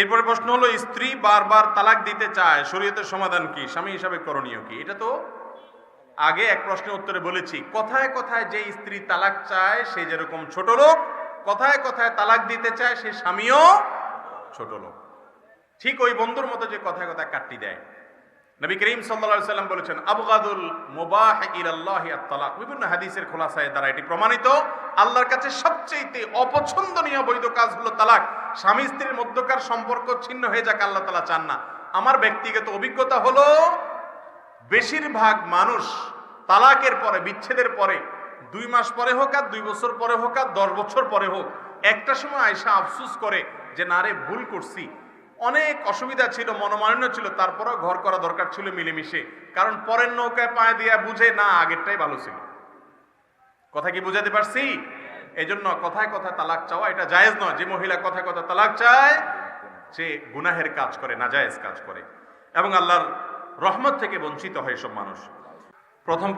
এরপরে প্রশ্ন হলো, স্ত্রী বারবার তালাক দিতে চায়, শরীয়তের সমাধান কি? স্বামী হিসাবে করণীয় কি? এটা তো আগে এক প্রশ্নের উত্তরে বলেছি। কথায় কথায় যে স্ত্রী তালাক চায়, সে যেরকম ছোট লোক, কথায় কথায় তালাক দিতে চায়, সে স্বামীও ছোট লোক। ঠিক ওই বন্ধুর মতো যে কথায় কথায় কাটটি দেয়। নবী করিম সাল্লা সাল্লাম বলেছেন, আবগাদুল মোবাহ ইলাল্লাহ তালাক বিভিন্ন হাদিসের খোলাসায় দ্বারা এটি প্রমাণিত। আল্লাহর কাছে সবচেয়ে অপছন্দনীয় বৈধ কাজ হলো তালাক। স্বামী স্ত্রীর মধ্যকার সম্পর্ক ছিন্ন হয়ে যাক, আল্লাহ তালা চান না। আমার ব্যক্তিগত অভিজ্ঞতা হলো, বেশিরভাগ মানুষ তালাকের পরে, বিচ্ছেদের পরে, দুই মাস পরে হোক আর দুই বছর পরে হোক আর দশ বছর পরে হোক, একটা সময় আয়সা আফসুস করে যে, না রে, ভুল করছি। অনেক অসুবিধা ছিল, মনোমালিন্য ছিল, তারপরেও ঘর করা দরকার ছিল মিলেমিশে। কারণ পরের নৌকায় পায়ে দিয়া বুঝে, না, আগেরটাই ভালো ছিল। কথা কি বুঝাতে পারছি? এই জন্য কথায় কথায় তালাক চাওয়া এটা জায়েজ নয়। যে মহিলা কথায় কথা তালাক চায়, সে গুনাহের কাজ করে না জায়েজ কাজ করে। এবং আল্লাহর রহমত থেকে বঞ্চিত হয় সব মানুষ। প্রথম